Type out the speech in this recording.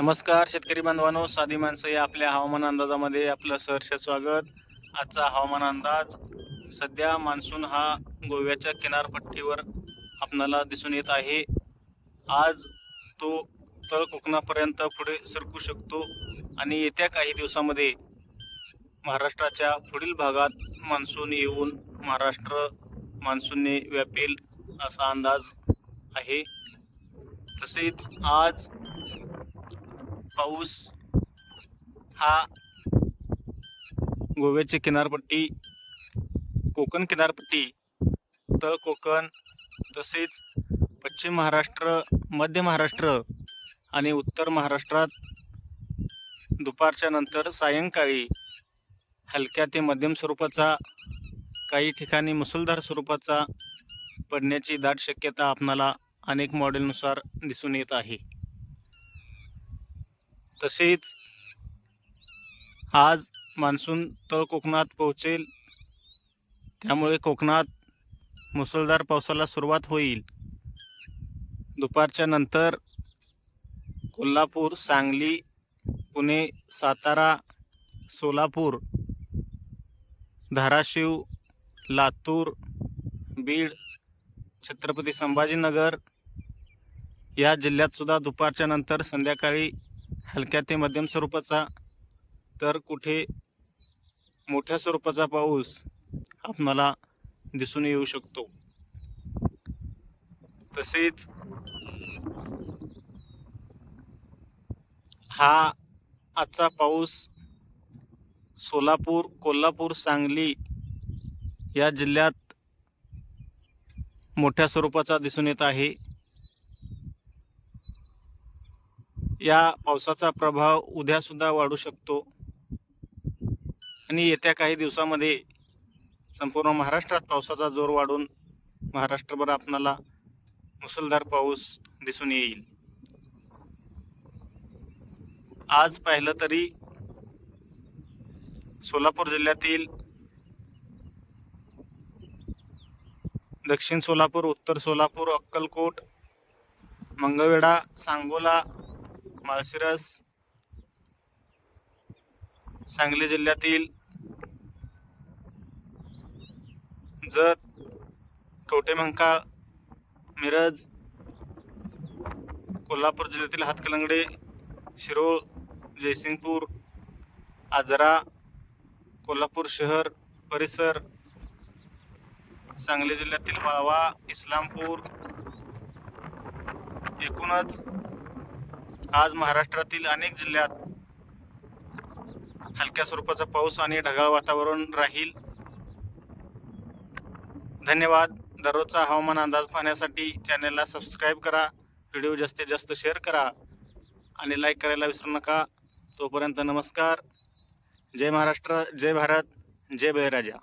नमस्कार शेतकरी बांधवांनो. साधी माणसं या आपल्या हवामान अंदाजामध्ये आपलं सहर्ष स्वागत. आजचा हवामान अंदाज सध्या मान्सून हा गोव्याच्या किनारपट्टीवर आपणाला दिसून येत आहे. आज तो तळ कोकणापर्यंत पुढे सरकू शकतो आणि येत्या काही दिवसामध्ये महाराष्ट्राच्या पुढील भागात मान्सून येऊन महाराष्ट्र मान्सूनने व्यापेल असा अंदाज आहे. तसेच आज पाऊस हा गोव्याची किनारपट्टी कोकण किनारपट्टी तळ कोकण तसेच पश्चिम महाराष्ट्र मध्य महाराष्ट्र आणि उत्तर महाराष्ट्रात दुपारच्या नंतर सायंकाळी हलक्या ते मध्यम स्वरूपाचा काही ठिकाणी मुसळधार स्वरूपाचा पडण्याची दाट शक्यता आपणाला अनेक मॉडेलनुसार दिसून येत आहे. तसेच आज मान्सून तळ कोकणात पोहोचेल. त्यामुळे कोकणात मुसळधार पावसाला सुरुवात होईल. दुपारच्या नंतर कोल्हापूर सांगली पुणे सातारा सोलापूर धाराशिव लातूर बीड छत्रपती संभाजीनगर या जिल्ह्यातसुद्धा दुपारच्या नंतर संध्याकाळी हलक्या ते मध्यम स्वरूपाचा तर कुठे मोठ्या स्वरूपाचा पाऊस आपणाला दिसून येऊ शकतो. तसेच हा आजचा पाऊस सोलापूर कोल्हापूर सांगली या जिल्ह्यात मोठ्या स्वरूपाचा दिसून येत आहे. या पावसाचा प्रभाव उद्यासुद्धा वाढू शकतो. आणि येत्या काही दिवसामध्ये संपूर्ण महाराष्ट्रात पावसाचा जोर वाढून महाराष्ट्रभर आपणाला मुसळधार पाऊस दिसून येईल. आज पाहिलं तरी सोलापूर जिल्ह्यातील दक्षिण सोलापूर उत्तर सोलापूर अक्कलकोट मंगळवेढा सांगोला माळशिरस सांगली जिल्ह्यातील जत कवटेमंकाळ मिरज कोल्हापूर जिल्ह्यातील हातकलंगडे शिरोळ जयसिंगपूर आजरा कोल्हापूर शहर परिसर सांगली जिल्ह्यातील वाळवा इस्लामपूर एकूणच आज महाराष्ट्रातील अनेक जिल्ह्यात हलक्या स्वरूपाचा पाऊस आणि ढगाळ वातावरण राहील. धन्यवाद. दररोजचा हवामान अंदाज पाहण्यासाठी चॅनलला सबस्क्राईब करा. व्हिडिओ जास्तीत जास्त शेअर करा आणि लाईक करायला विसरू नका. तोपर्यंत नमस्कार. जय महाराष्ट्र जय भारत जय बळीराजा.